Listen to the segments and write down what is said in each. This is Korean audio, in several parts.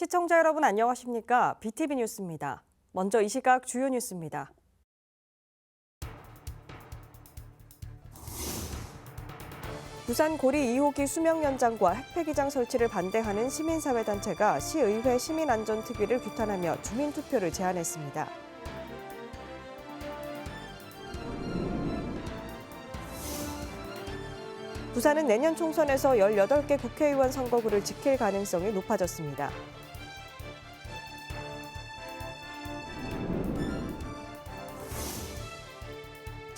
시청자 여러분 안녕하십니까? BTV 뉴스입니다. 먼저 이 시각 주요 뉴스입니다. 부산 고리 2호기 수명 연장과 핵폐기장 설치를 반대하는 시민사회단체가 시의회 시민안전특위를 규탄하며 주민투표를 제안했습니다. 부산은 내년 총선에서 18개 국회의원 선거구를 지킬 가능성이 높아졌습니다.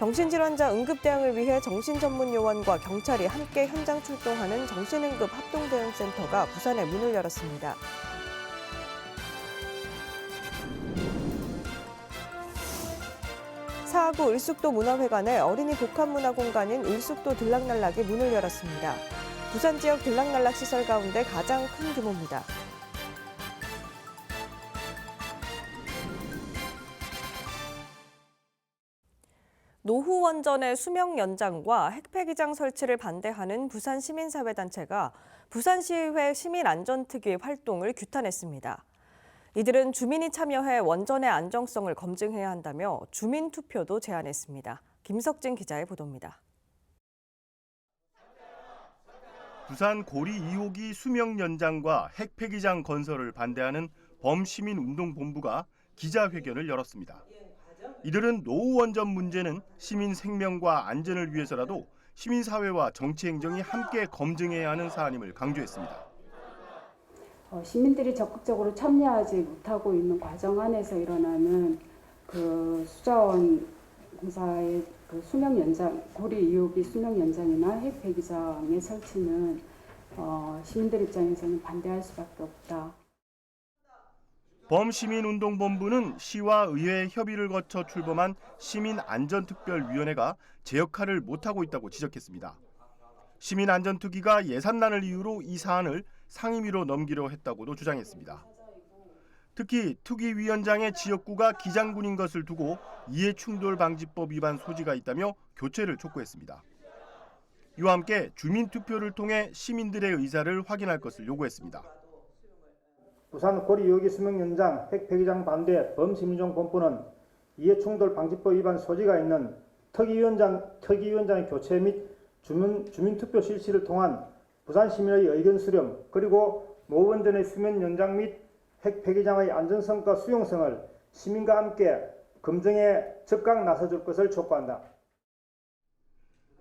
정신질환자 응급 대응을 위해 정신전문요원과 경찰이 함께 현장 출동하는 정신응급 합동대응센터가 부산에 문을 열었습니다. 사하구 을숙도 문화회관에 어린이 복합문화공간인 을숙도 들락날락이 문을 열었습니다. 부산 지역 들락날락 시설 가운데 가장 큰 규모입니다. 노후 원전의 수명 연장과 핵폐기장 설치를 반대하는 부산 시민사회단체가 부산시의회 시민안전특위 활동을 규탄했습니다. 이들은 주민이 참여해 원전의 안정성을 검증해야 한다며 주민 투표도 제안했습니다. 김석진 기자의 보도입니다. 부산 고리 2호기 수명 연장과 핵 폐기장 건설을 반대하는 범시민운동본부가 기자회견을 열었습니다. 이들은 노후 원전 문제는 시민 생명과 안전을 위해서라도 시민사회와 정치행정이 함께 검증해야 하는 사안임을 강조했습니다. 어, 시민들이 적극적으로 참여하지 못하고 있는 과정 안에서 일어나는 그 수자원 공사의 그 수명 연장, 고리 2호기 수명 연장이나 핵 폐기장의 설치는 어, 시민들 입장에서는 반대할 수밖에 없다. 범시민운동본부는 시와 의회 협의를 거쳐 출범한 시민안전특별위원회가 제 역할을 못하고 있다고 지적했습니다. 시민안전특위가 예산난을 이유로 이 사안을 상임위로 넘기려 했다고도 주장했습니다. 특히 특위위원장의 지역구가 기장군인 것을 두고 이해충돌방지법 위반 소지가 있다며 교체를 촉구했습니다. 이와 함께 주민투표를 통해 시민들의 의사를 확인할 것을 요구했습니다. 부산 고리 2호기 수명 연장 핵 폐기장 반대 범시민종 본부는 이해충돌 방지법 위반 소지가 있는 특위위원장 특위위원장의 교체 및 주민 주민투표 실시를 통한 부산 시민의 의견 수렴 그리고 모원전의 수면 연장 및 핵 폐기장의 안전성과 수용성을 시민과 함께 검증에 적극 나서줄 것을 촉구한다.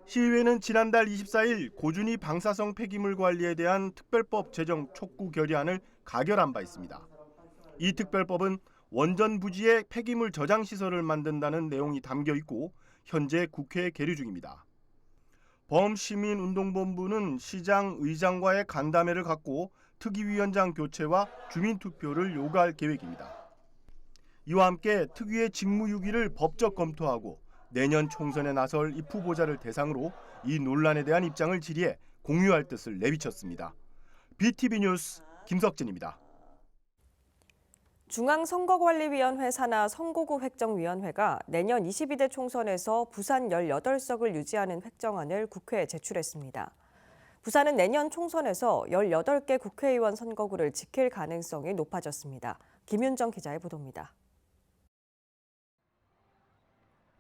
시의회는 지난달 24일 고준위 방사성 폐기물 관리에 대한 특별법 제정 촉구 결의안을 가결한 바 있습니다. 이 특별법은 원전 부지에 폐기물 저장 시설을 만든다는 내용이 담겨 있고 현재 국회에 계류 중입니다. 범시민운동본부는 시장 의장과의 간담회를 갖고 특위위원장 교체와 주민투표를 요구할 계획입니다. 이와 함께 특위의 직무유기를 법적 검토하고 내년 총선에 나설 입 후보자를 대상으로 이 논란에 대한 입장을 질의해 공유할 뜻을 내비쳤습니다. BTV 뉴스 김석진입니다. 중앙선거관리위원회 산하 선거구 획정위원회가 내년 22대 총선에서 부산 18석을 유지하는 획정안을 국회에 제출했습니다. 부산은 내년 총선에서 18개 국회의원 선거구를 지킬 가능성이 높아졌습니다. 김윤정 기자의 보도입니다.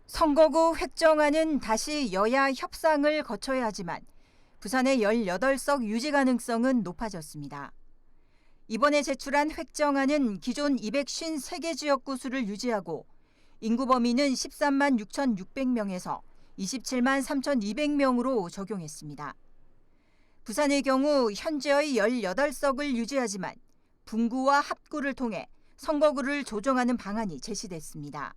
선거구 획정안은 다시 여야 협상을 거쳐야 하지만 부산의 18석 유지 가능성은 높아졌습니다. 이번에 제출한 획정안은 기존 253개 지역구 수를 유지하고 인구 범위는 13만 6,600명에서 27만 3,200명으로 적용했습니다. 부산의 경우 현재의 18석을 유지하지만 분구와 합구를 통해 선거구를 조정하는 방안이 제시됐습니다.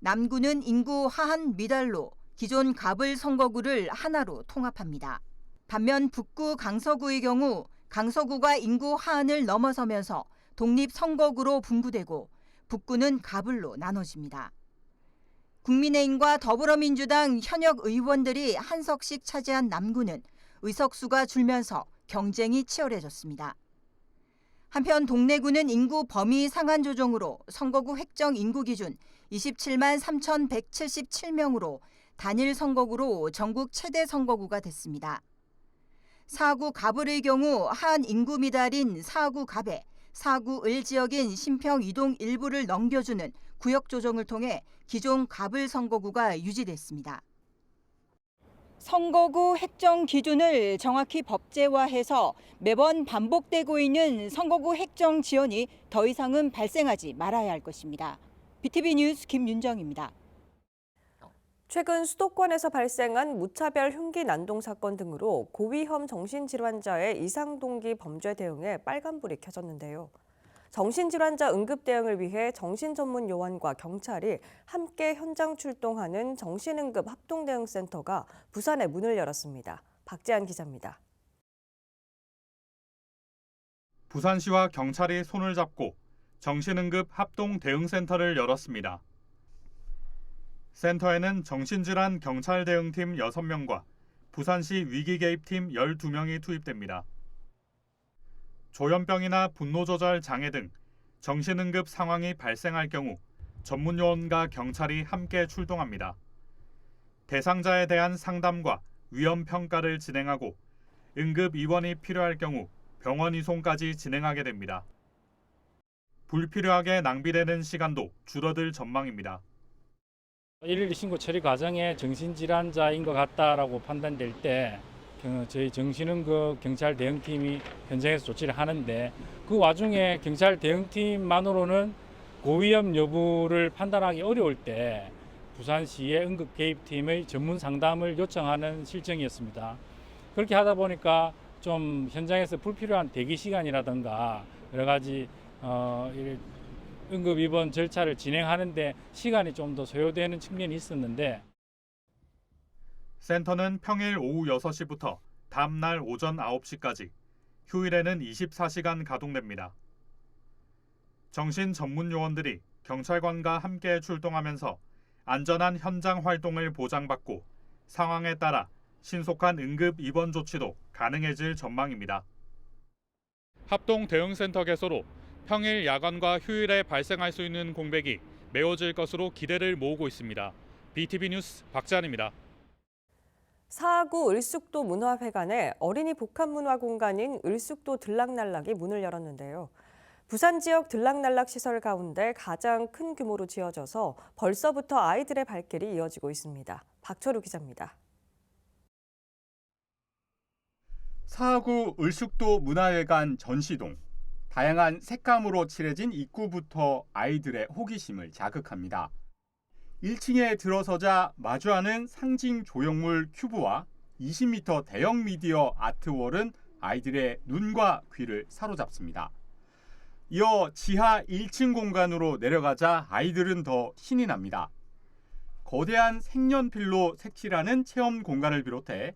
남구는 인구 하한 미달로 기존 갑을 선거구를 하나로 통합합니다. 반면 북구 강서구의 경우 강서구가 인구 하한을 넘어서면서 독립 선거구로 분구되고 북구는 갑을로 나눠집니다. 국민의힘과 더불어민주당 현역 의원들이 한 석씩 차지한 남구는 의석수가 줄면서 경쟁이 치열해졌습니다. 한편 동래구는 인구 범위 상한 조정으로 선거구 획정 인구 기준 27만 3,177명으로 단일 선거구로 전국 최대 선거구가 됐습니다. 사구 갑을의 경우 한 인구 미달인 사구 갑에 사구 을 지역인 신평 이동 일부를 넘겨주는 구역 조정을 통해 기존 갑을 선거구가 유지됐습니다. 선거구 획정 기준을 정확히 법제화해서 매번 반복되고 있는 선거구 획정 지연이 더 이상은 발생하지 말아야 할 것입니다. BTV 뉴스 김윤정입니다. 최근 수도권에서 발생한 무차별 흉기 난동 사건 등으로 고위험 정신질환자의 이상 동기 범죄 대응에 빨간불이 켜졌는데요. 정신질환자 응급 대응을 위해 정신 전문 요원과 경찰이 함께 현장 출동하는 정신응급 합동대응센터가 부산에 문을 열었습니다. 박재한 기자입니다. 부산시와 경찰이 손을 잡고 정신응급 합동 대응센터를 열었습니다. 센터에는 정신질환 경찰 대응팀 6명과 부산시 위기개입팀 12명이 투입됩니다. 조현병이나 분노조절 장애 등 정신응급 상황이 발생할 경우 전문 요원과 경찰이 함께 출동합니다. 대상자에 대한 상담과 위험 평가를 진행하고 응급 입원이 필요할 경우 병원 이송까지 진행하게 됩니다. 불필요하게 낭비되는 시간도 줄어들 전망입니다. 112 신고 처리 과정에 정신질환자인 것 같다라고 판단될 때그 저희 정신응급 경찰 대응팀이 현장에서 조치를 하는데 그 와중에 경찰 대응팀만으로는 고위험 여부를 판단하기 어려울 때 부산시의 응급 개입팀의 전문 상담을 요청하는 실정이었습니다. 그렇게 하다 보니까 좀 현장에서 불필요한 대기 시간이라든가 여러 가지 어, 이 응급 입원 절차를 진행하는데 시간이 좀 더 소요되는 측면이 있었는데 센터는 평일 오후 6시부터 다음날 오전 9시까지, 휴일에는 24시간 가동됩니다. 정신 전문 요원들이 경찰관과 함께 출동하면서 안전한 현장 활동을 보장받고 상황에 따라 신속한 응급 입원 조치도 가능해질 전망입니다. 합동 대응센터 개소로 평일 야간과 휴일에 발생할 수 있는 공백이 메워질 것으로 기대를 모으고 있습니다. BTV 뉴스 박찬입니다. 사구 을숙도 문화회관에 어린이 복합문화 공간인 을숙도 들락날락이 문을 열었는데요. 부산 지역 들락날락 시설 가운데 가장 큰 규모로 지어져서 벌써부터 아이들의 발길이 이어지고 있습니다. 박철우 기자입니다. 사구 을숙도 문화회관 전시동. 다양한 색감으로 칠해진 입구부터 아이들의 호기심을 자극합니다. 1층에 들어서자 마주하는 상징 조형물 큐브와 20m 대형 미디어 아트월은 아이들의 눈과 귀를 사로잡습니다. 이어 지하 1층 공간으로 내려가자 아이들은 더 신이 납니다. 거대한 색연필로 색칠하는 체험 공간을 비롯해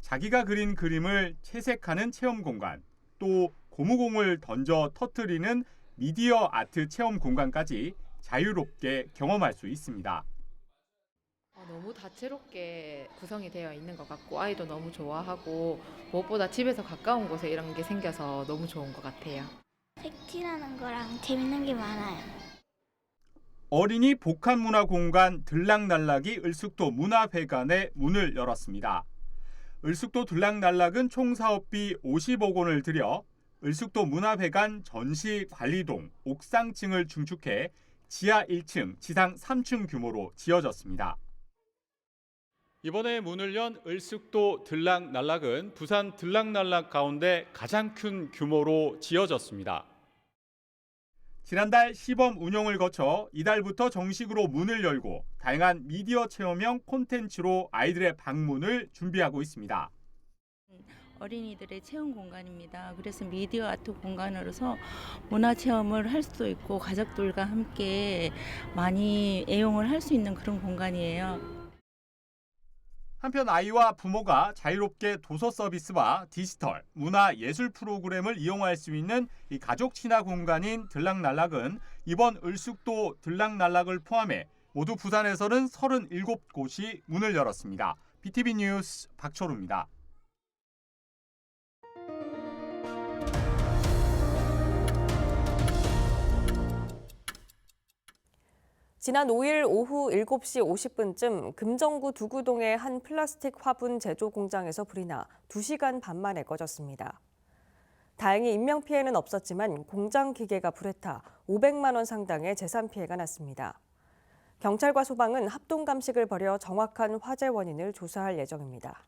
자기가 그린 그림을 채색하는 체험 공간, 또 고무공을 던져 터트리는 미디어 아트 체험 공간까지 자유롭게 경험할 수 있습니다. 어, 너무 다채롭게 구성이 되어 있는 것 같고 아이도 너무 좋아하고 무엇보다 집에서 가까운 곳에 이런 게 생겨서 너무 좋은 것 같아요. 색칠하는 거랑 재밌는 게 많아요. 어린이 복합 문화 공간 들락날락이 을숙도 문화회관의 문을 열었습니다. 을숙도 들락날락은 총 사업비 50억 원을 들여 을숙도 문화회관 전시관리동 옥상층을 중축해 지하 1층, 지상 3층 규모로 지어졌습니다. 이번에 문을 연 을숙도 들락날락은 부산 들락날락 가운데 가장 큰 규모로 지어졌습니다. 지난달 시범 운영을 거쳐 이달부터 정식으로 문을 열고 다양한 미디어 체험형 콘텐츠로 아이들의 방문을 준비하고 있습니다. 어린이들의 체험 공간입니다. 그래서 미디어 아트 공간으로서 문화 체험을 할 수도 있고 가족들과 함께 많이 애용을 할 수 있는 그런 공간이에요. 한편 아이와 부모가 자유롭게 도서 서비스와 디지털, 문화 예술 프로그램을 이용할 수 있는 이 가족 친화 공간인 들락날락은 이번 을숙도 들락날락을 포함해 모두 부산에서는 37곳이 문을 열었습니다. BTV 뉴스 박철우입니다. 지난 5일 오후 7시 50분쯤 금정구 두구동의 한 플라스틱 화분 제조 공장에서 불이 나 2시간 반 만에 꺼졌습니다. 다행히 인명 피해는 없었지만 공장 기계가 불에 타 500만 원 상당의 재산 피해가 났습니다. 경찰과 소방은 합동 감식을 벌여 정확한 화재 원인을 조사할 예정입니다.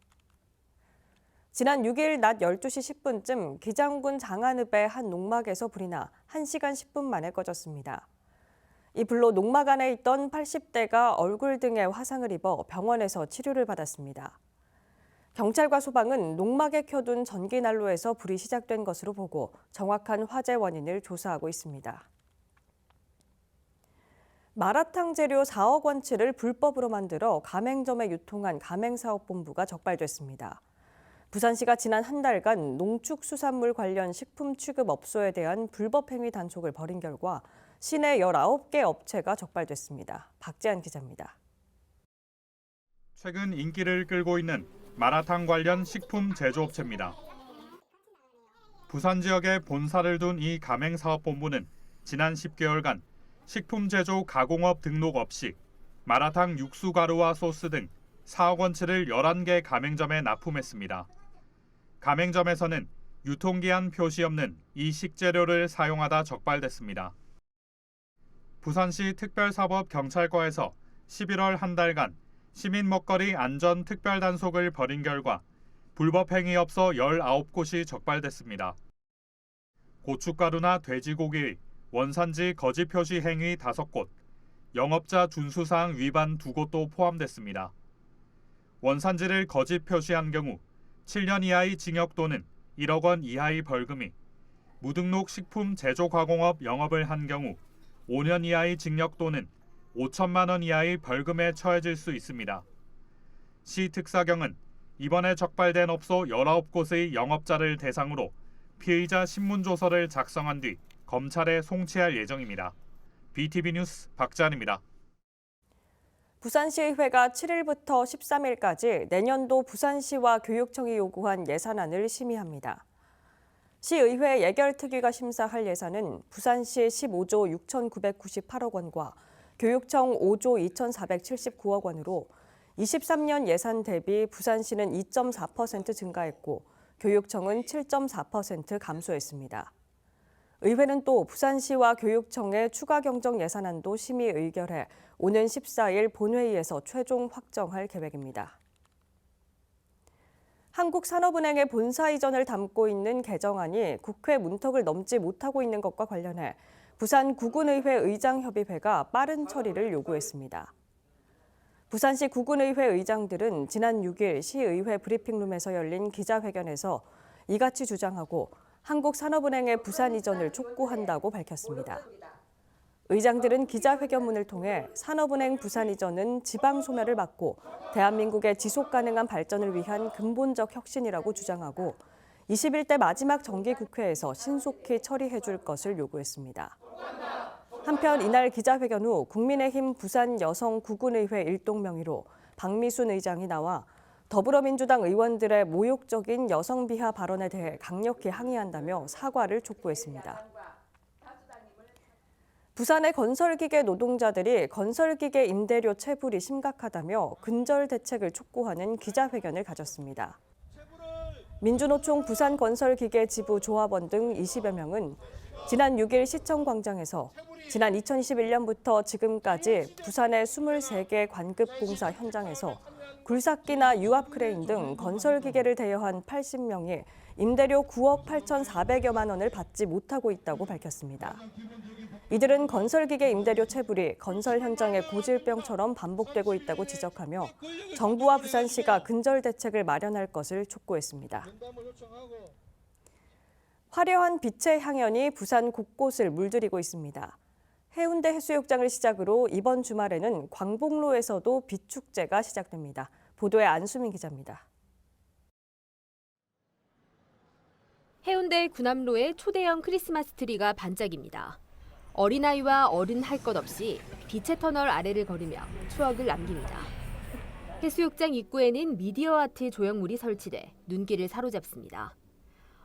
지난 6일 낮 12시 10분쯤 기장군 장안읍의 한 농막에서 불이 나 1시간 10분 만에 꺼졌습니다. 이 불로 농막 안에 있던 80대가 얼굴 등에 화상을 입어 병원에서 치료를 받았습니다. 경찰과 소방은 농막에 켜둔 전기 난로에서 불이 시작된 것으로 보고 정확한 화재 원인을 조사하고 있습니다. 마라탕 재료 4억 원치를 불법으로 만들어 가맹점에 유통한 가맹사업본부가 적발됐습니다. 부산시가 지난 한 달간 농축수산물 관련 식품 취급업소에 대한 불법 행위 단속을 벌인 결과 시내 19개 업체가 적발됐습니다. 박재한 기자입니다. 최근 인기를 끌고 있는 마라탕 관련 식품 제조업체입니다. 부산 지역에 본사를 둔 이 가맹사업본부는 지난 10개월간 식품 제조 가공업 등록 없이 마라탕 육수 가루와 소스 등 4억 원치를 11개 가맹점에 납품했습니다. 가맹점에서는 유통기한 표시 없는 이 식재료를 사용하다 적발됐습니다. 부산시 특별사법 경찰과에서 11월 한 달간 시민 먹거리 안전 특별 단속을 벌인 결과 불법 행위 업소 19곳이 적발됐습니다. 고춧가루나 돼지고기의 원산지 거짓 표시 행위 5곳, 영업자 준수사항 위반 2곳도 포함됐습니다. 원산지를 거짓 표시한 경우 7년 이하의 징역 또는 1억 원 이하의 벌금이 무등록 식품 제조 가공업 영업을 한 경우 5년 이하의 징역 또는 5천만 원 이하의 벌금에 처해질 수 있습니다. 시 특사경은 이번에 적발된 업소 19곳의 영업자를 대상으로 피의자 신문조서를 작성한 뒤 검찰에 송치할 예정입니다. BTV 뉴스 박찬입니다. 부산시의회가 7일부터 13일까지 내년도 부산시와 교육청이 요구한 예산안을 심의합니다. 시의회 예결특위가 심사할 예산은 부산시 15조 6,998억 원과 교육청 5조 2,479억 원으로 23년 예산 대비 부산시는 2.4% 증가했고 교육청은 7.4% 감소했습니다. 의회는 또 부산시와 교육청의 추가 경정 예산안도 심의 의결해 오는 14일 본회의에서 최종 확정할 계획입니다. 한국산업은행의 본사 이전을 담고 있는 개정안이 국회 문턱을 넘지 못하고 있는 것과 관련해 부산 구군의회 의장협의회가 빠른 처리를 요구했습니다. 부산시 구군의회 의장들은 지난 6일 시의회 브리핑룸에서 열린 기자회견에서 이같이 주장하고 한국산업은행의 부산 이전을 촉구한다고 밝혔습니다. 의장들은 기자회견문을 통해 산업은행 부산 이전은 지방 소멸을 막고 대한민국의 지속 가능한 발전을 위한 근본적 혁신이라고 주장하고 21대 마지막 정기국회에서 신속히 처리해 줄 것을 요구했습니다. 한편 이날 기자회견 후 국민의힘 부산 여성 구군의회 일동 명의로 박미순 의장이 나와 더불어민주당 의원들의 모욕적인 여성 비하 발언에 대해 강력히 항의한다며 사과를 촉구했습니다. 부산의 건설기계 노동자들이 건설기계 임대료 체불이 심각하다며 근절 대책을 촉구하는 기자회견을 가졌습니다. 민주노총 부산건설기계 지부 조합원 등 20여 명은 지난 6일 시청 광장에서 지난 2021년부터 지금까지 부산의 23개 관급공사 현장에서 굴삭기나 유압 크레인 등 건설기계를 대여한 80명이 임대료 9억 8,400여만 원을 받지 못하고 있다고 밝혔습니다. 이들은 건설기계 임대료 체불이 건설 현장의 고질병처럼 반복되고 있다고 지적하며 정부와 부산시가 근절 대책을 마련할 것을 촉구했습니다. 화려한 빛의 향연이 부산 곳곳을 물들이고 있습니다. 해운대 해수욕장을 시작으로 이번 주말에는 광복로에서도 빛축제가 시작됩니다. 보도에 안수민 기자입니다. 해운대 구남로의 초대형 크리스마스 트리가 반짝입니다. 어린아이와 어른 할 것 없이 빛의 터널 아래를 걸으며 추억을 남깁니다. 해수욕장 입구에는 미디어 아트 조형물이 설치돼 눈길을 사로잡습니다.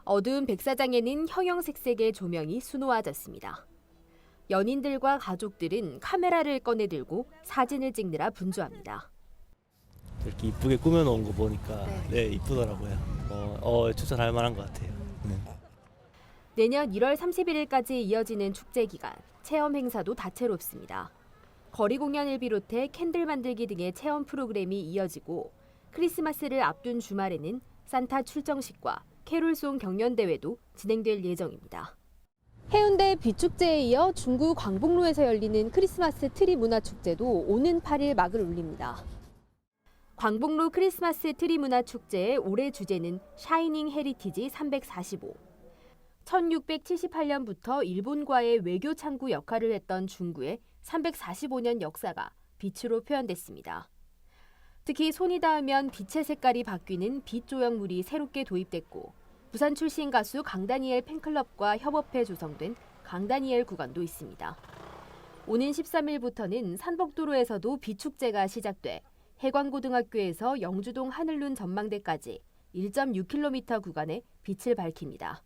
어두운 백사장에는 형형색색의 조명이 수놓아졌습니다. 연인들과 가족들은 카메라를 꺼내 들고 사진을 찍느라 분주합니다. 이렇게 이쁘게 꾸며놓은 거 보니까 네, 이쁘더라고요. 어, 어 추천할 만한 것 같아요. 네. 내년 1월 31일까지 이어지는 축제 기간 체험 행사도 다채롭습니다. 거리 공연을 비롯해 캔들 만들기 등의 체험 프로그램이 이어지고 크리스마스를 앞둔 주말에는 산타 출정식과 캐롤송 경연 대회도 진행될 예정입니다. 해운대 비축제에 이어 중구 광복로에서 열리는 크리스마스 트리 문화 축제도 오는 8일 막을 올립니다. 광복로 크리스마스 트리 문화 축제의 올해 주제는 샤이닝 헤리티지 345. 1678년부터 일본과의 외교 창구 역할을 했던 중구의 345년 역사가 빛으로 표현됐습니다. 특히 손이 닿으면 빛의 색깔이 바뀌는 빛 조형물이 새롭게 도입됐고 부산 출신 가수 강다니엘 팬클럽과 협업해 조성된 강다니엘 구간도 있습니다. 오는 13일부터는 산복도로에서도 비축제가 시작돼 해광고등학교에서 영주동 하늘룬 전망대까지 1.6km 구간에 빛을 밝힙니다.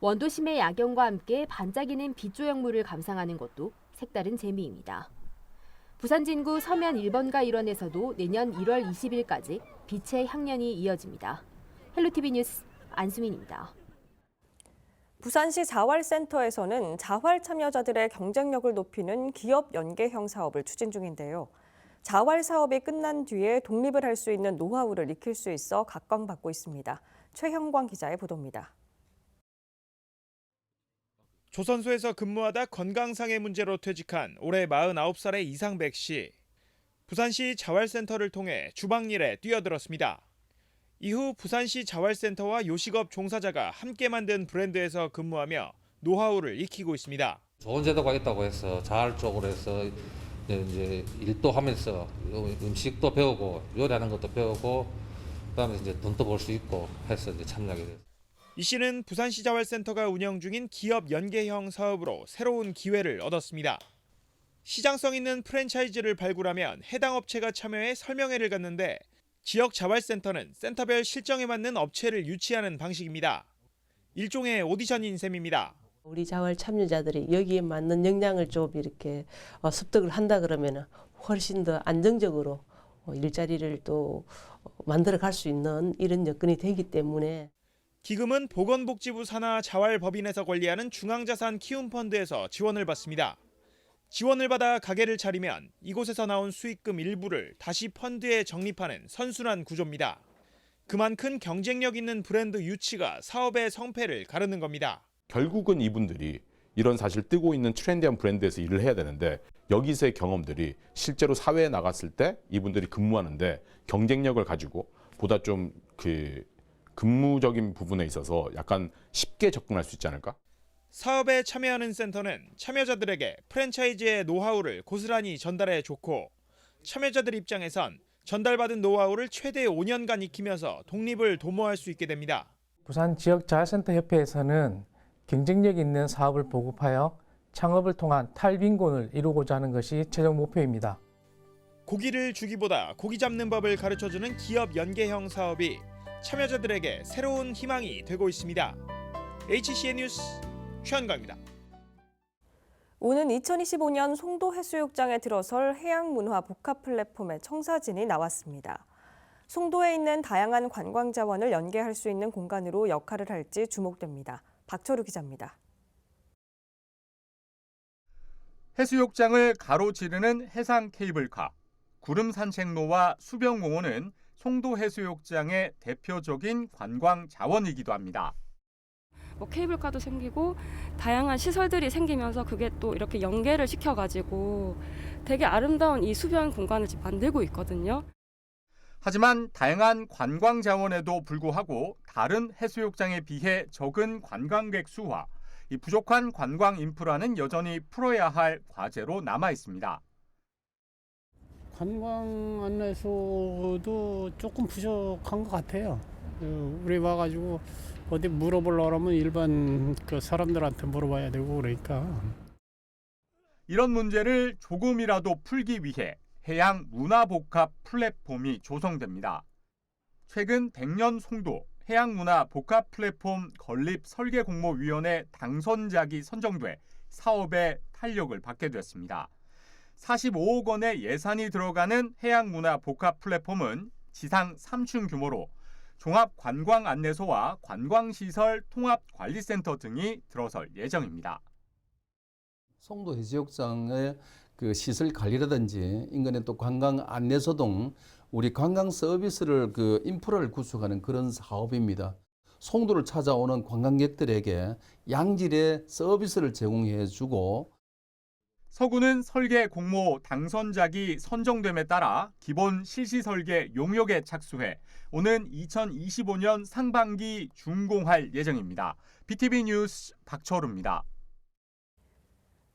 원도심의 야경과 함께 반짝이는 빛 조형물을 감상하는 것도 색다른 재미입니다. 부산 진구 서면 1번가 일원에서도 내년 1월 20일까지 빛의 향연이 이어집니다. 헬로티비 뉴스 안수민입니다. 부산시 자활센터에서는 자활 참여자들의 경쟁력을 높이는 기업 연계형 사업을 추진 중인데요. 자활 사업이 끝난 뒤에 독립을 할 수 있는 노하우를 익힐 수 있어 각광받고 있습니다. 최형광 기자의 보도입니다. 조선소에서 근무하다 건강상의 문제로 퇴직한 올해 49살의 이상백 씨. 부산시 자활센터를 통해 주방일에 뛰어들었습니다. 이후 부산시 자활센터와 요식업 종사자가 함께 만든 브랜드에서 근무하며 노하우를 익히고 있습니다. 좋은 제도가 있다고 해서 자활 쪽으로 해서 이제 일도 하면서 음식도 배우고 요리하는 것도 배우고 그다음에 이제 돈도 벌 수 있고 해서 이제 참여하게 됐어요. 이 씨는 부산시 자활센터가 운영 중인 기업 연계형 사업으로 새로운 기회를 얻었습니다. 시장성 있는 프랜차이즈를 발굴하면 해당 업체가 참여해 설명회를 갖는데 지역 자활센터는 센터별 실정에 맞는 업체를 유치하는 방식입니다. 일종의 오디션인 셈입니다. 우리 자활 참여자들이 여기에 맞는 역량을 좀 이렇게 어, 습득을 한다 그러면 훨씬 더 안정적으로 어, 일자리를 또 어, 만들어 갈 수 있는 이런 여건이 되기 때문에 기금은 보건복지부 산하 자활법인에서 관리하는 중앙자산 키움펀드에서 지원을 받습니다. 지원을 받아 가게를 차리면 이곳에서 나온 수익금 일부를 다시 펀드에 적립하는 선순환 구조입니다. 그만큼 경쟁력 있는 브랜드 유치가 사업의 성패를 가르는 겁니다. 결국은 이분들이 이런 사실 뜨고 있는 트렌디한 브랜드에서 일을 해야 되는데 여기서의 경험들이 실제로 사회에 나갔을 때 이분들이 근무하는데 경쟁력을 가지고 보다 좀 그 근무적인 부분에 있어서 약간 쉽게 접근할 수 있지 않을까? 사업에 참여하는 센터는 참여자들에게 프랜차이즈의 노하우를 고스란히 전달해 좋고 참여자들 입장에선 전달받은 노하우를 최대 5년간 익히면서 독립을 도모할 수 있게 됩니다. 부산 지역 자활센터 협회에서는 경쟁력 있는 사업을 보급하여 창업을 통한 탈빈곤을 이루고자 하는 것이 최종 목표입니다. 고기를 주기보다 고기 잡는 법을 가르쳐주는 기업 연계형 사업이 참여자들에게 새로운 희망이 되고 있습니다. HCN 뉴스 최현가입니다. 오는 2025년 송도 해수욕장에 들어설 해양문화 복합 플랫폼의 청사진이 나왔습니다. 송도에 있는 다양한 관광 자원을 연계할 수 있는 공간으로 역할을 할지 주목됩니다. 박철우 기자입니다. 해수욕장을 가로지르는 해상 케이블카, 구름 산책로와 수변공원은 송도 해수욕장의 대표적인 관광 자원이기도 합니다. 뭐 케이블카도 생기고 다양한 시설들이 생기면서 그게 또 이렇게 연계를 시켜가지고 되게 아름다운 이 수변 공간을 지금 만들고 있거든요. 하지만 다양한 관광 자원에도 불구하고 다른 해수욕장에 비해 적은 관광객 수와 이 부족한 관광 인프라는 여전히 풀어야 할 과제로 남아 있습니다. 관광 안내소도 조금 부족한 것 같아요. 그 우리 와가지고 어디 물어보려면 일반 그 사람들한테 물어봐야 되고 그러니까. 이런 문제를 조금이라도 풀기 위해 해양 문화복합 플랫폼이 조성됩니다. 최근 백년 송도 해양문화 복합 플랫폼 건립 설계 공모위원회 당선작이 선정돼 사업에 탄력을 받게 됐습니다. 45억 원의 예산이 들어가는 해양문화 복합 플랫폼은 지상 3층 규모로 종합 관광 안내소와 관광시설 통합관리센터 등이 들어설 예정입니다. 송도 해수욕장의 그 시설 관리라든지 인근의 또 관광 안내소 등 우리 관광 서비스를 그 인프라를 구축하는 그런 사업입니다. 송도를 찾아오는 관광객들에게 양질의 서비스를 제공해 주고 서구는 설계 공모 당선작이 선정됨에 따라 기본 실시 설계 용역에 착수해 오는 2025년 상반기 준공할 예정입니다. BTV 뉴스 박철우입니다.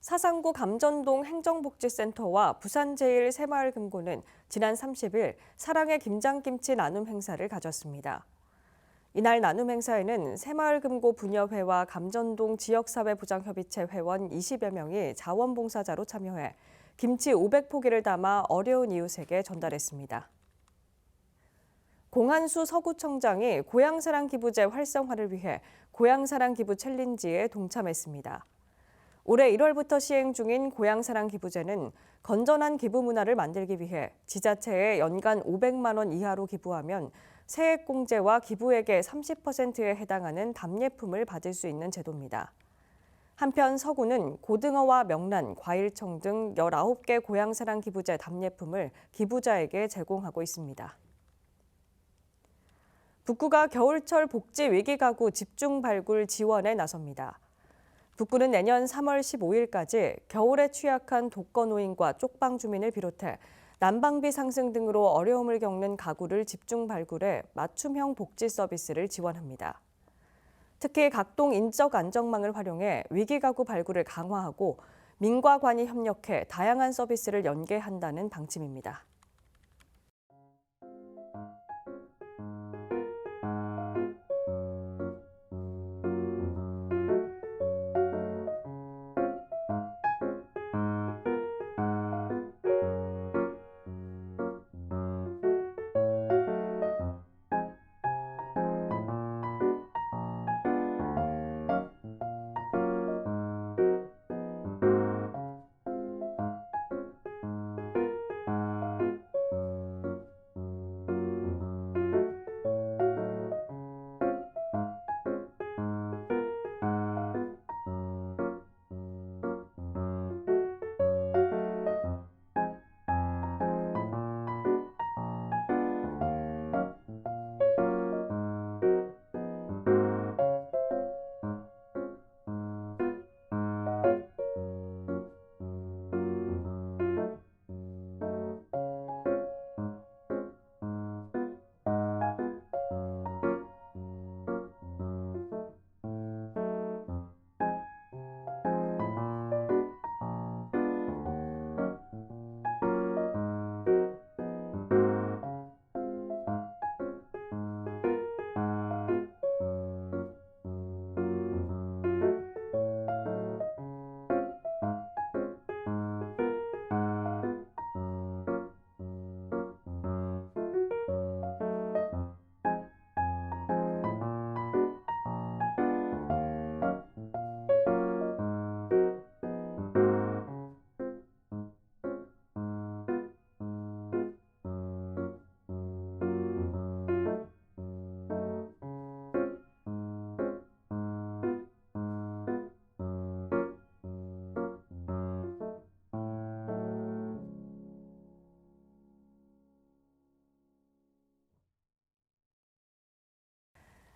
사상구 감전동 행정복지센터와 부산제일새마을금고는 지난 30일 사랑의 김장김치 나눔 행사를 가졌습니다. 이날 나눔 행사에는 새마을금고 분여회와 감전동 지역사회보장협의체 회원 20여 명이 자원봉사자로 참여해 김치 500포기를 담아 어려운 이웃에게 전달했습니다. 공한수 서구청장이 고향사랑 기부제 활성화를 위해 고향사랑 기부 챌린지에 동참했습니다. 올해 1월부터 시행 중인 고향사랑 기부제는 건전한 기부 문화를 만들기 위해 지자체에 연간 500만 원 이하로 기부하면 세액공제와 기부액의 30%에 해당하는 답례품을 받을 수 있는 제도입니다. 한편 서구는 고등어와 명란, 과일청 등 19개 고향사랑 기부제 답례품을 기부자에게 제공하고 있습니다. 북구가 겨울철 복지 위기 가구 집중 발굴 지원에 나섭니다. 북구는 내년 3월 15일까지 겨울에 취약한 독거노인과 쪽방 주민을 비롯해 난방비 상승 등으로 어려움을 겪는 가구를 집중 발굴해 맞춤형 복지 서비스를 지원합니다. 특히 각동 인적 안정망을 활용해 위기 가구 발굴을 강화하고 민과 관이 협력해 다양한 서비스를 연계한다는 방침입니다.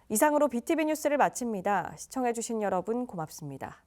이상으로 BTV 뉴스를 마칩니다. 시청해주신 여러분 고맙습니다.